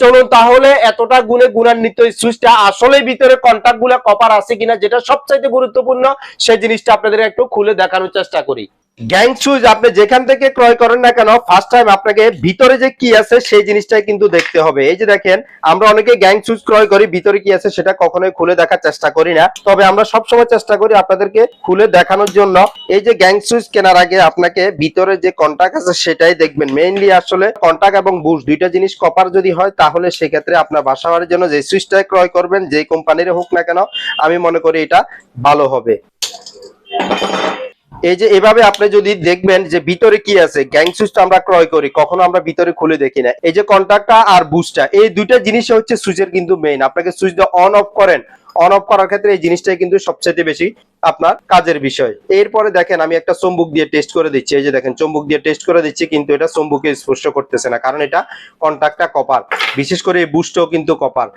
চলুন তাহলে এতটা গুণে গুণান্বিত সুইচটা আসলে ভিতরে কন্টাক্টগুলা কপার আছে কিনা, যেটা সবচাইতে গুরুত্বপূর্ণ, সেই জিনিসটা আপনাদের একটু খুলে দেখানোর চেষ্টা করি। গ্যাং সুইচ আপনি যেখান থেকে ক্রয় করেন না কেন ফার্স্ট টাইম আপনাকে ভিতরে যে কি আছে সেই জিনিসটাই কিন্তু দেখতে হবে। এই যে দেখেন, আমরা অনেকে গ্যাং সুইচ ক্রয় করি, ভিতরে কি আছে সেটা কখনোই খুলে দেখার চেষ্টা করি না। তবে আমরা সবসময় চেষ্টা করি আপনাদেরকে খুলে দেখানোর জন্য। এই যে গ্যাং সুইচ কেনার আগে আপনাকে ভিতরে যে কন্টাক্ট আছে সেটাই দেখবেন। মেইনলি আসলে কন্টাক্ট এবং বুশ দুইটা জিনিস কপার যদি হয়, তাহলে সেক্ষেত্রে আপনার বাসা বাড়ির জন্য যে সুইচটা ক্রয় করবেন, যে কোম্পানির হোক না কেন, আমি মনে করি এটা ভালো হবে। এই যে এভাবে আপনি যদি দেখবেন যে ভিতরে কি আছে, গ্যাং সুইচটা আমরা ক্রয় করি, কখনো আমরা ভিতরে খুলে দেখি না। এই যে কন্ট্যাক্টটা আর বুস্টটা এই দুইটা জিনিস হচ্ছে সুইচের কিন্তু মেইন আপনাকে সুইচটা অন অফ করেন অন অফ করার ক্ষেত্রে এই জিনিসটাই কিন্তু সবচেয়ে বেশি আপনার কাজের বিষয়। এরপরে দেখেন, আমি একটা চম্বুক দিয়ে টেস্ট করে দিচ্ছি। এই যে দেখেন, চম্বুক দিয়ে টেস্ট করে দিচ্ছি, কিন্তু এটা চম্বুকে স্পর্শ করতেছে না, কারণ এটা কন্ট্যাক্টটা কপার বিশেষ করে এই বুস্টও কিন্তু কপার